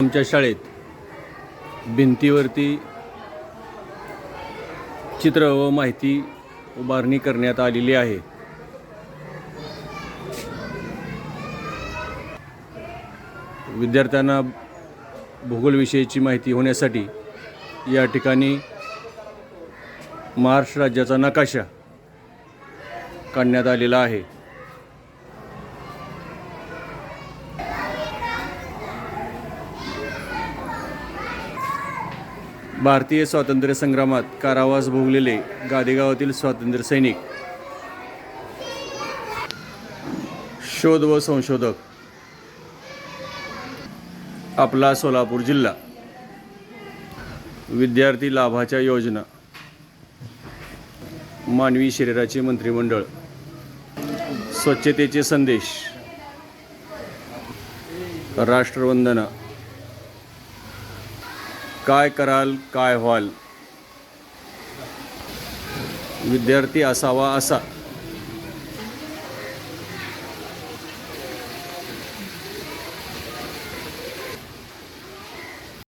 आमच्या शाळेत भिंतीवरती चित्र व माहिती उभारणी करण्यात आलेली आहे. विद्यार्थ्यांना भूगोलविषयीची माहिती होण्यासाठी या ठिकाणी महाराष्ट्र राज्याचा नकाशा काढण्यात आलेला आहे. भारतीय स्वातंत्र्य संग्रामात कारावास भोगलेले गादेगावातील स्वातंत्र्य सैनिक. शोध व संशोधक. आपला सोलापूर जिल्हा. विद्यार्थी लाभाच्या योजना. मानवी शरीराचे मंत्रिमंडळ. स्वच्छतेचे संदेश. राष्ट्रवंदना. काय कराल काय व्हाल? विद्यार्थी असावा असा.